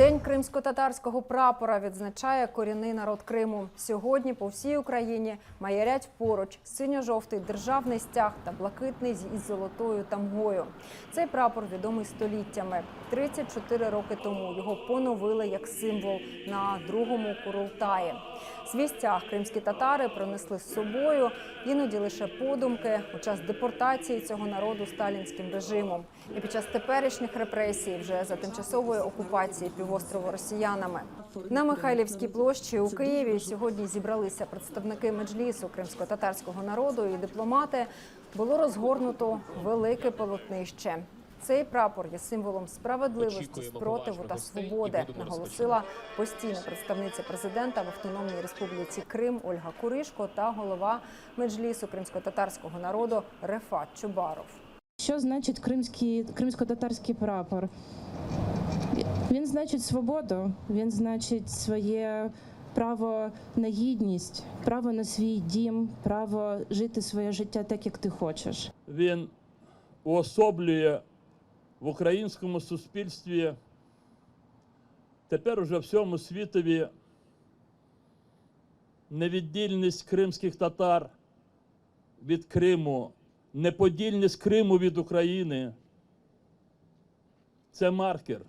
День кримсько-татарського прапора відзначає корінний народ Криму. Сьогодні по всій Україні маярять поруч синьо-жовтий державний стяг та блакитний із золотою тамгою. Цей прапор відомий століттями. 34 роки тому його поновили як символ на другому Курултаї. Свій стяг кримські татари пронесли з собою, іноді лише подумки у час депортації цього народу сталінським режимом і під час теперішніх репресій вже за тимчасової окупації півострову росіянами. На Михайлівській площі у Києві сьогодні зібралися представники меджлісу кримсько-татарського народу і дипломати. Було розгорнуто велике полотнище. Цей прапор є символом справедливості, спротиву та свободи, наголосила постійна представниця президента в Автономній Республіці Крим Ольга Куришко та голова меджлісу кримсько-татарського народу Рефат Чубаров. Що значить кримський кримсько-татарський прапор? Він значить свободу, він значить своє право на гідність, право на свій дім, право жити своє життя так, як ти хочеш. він уособлює в українському суспільстві тепер уже всьому світові невіддільність кримських татар від Криму, неподільність Криму від України. Це маркер.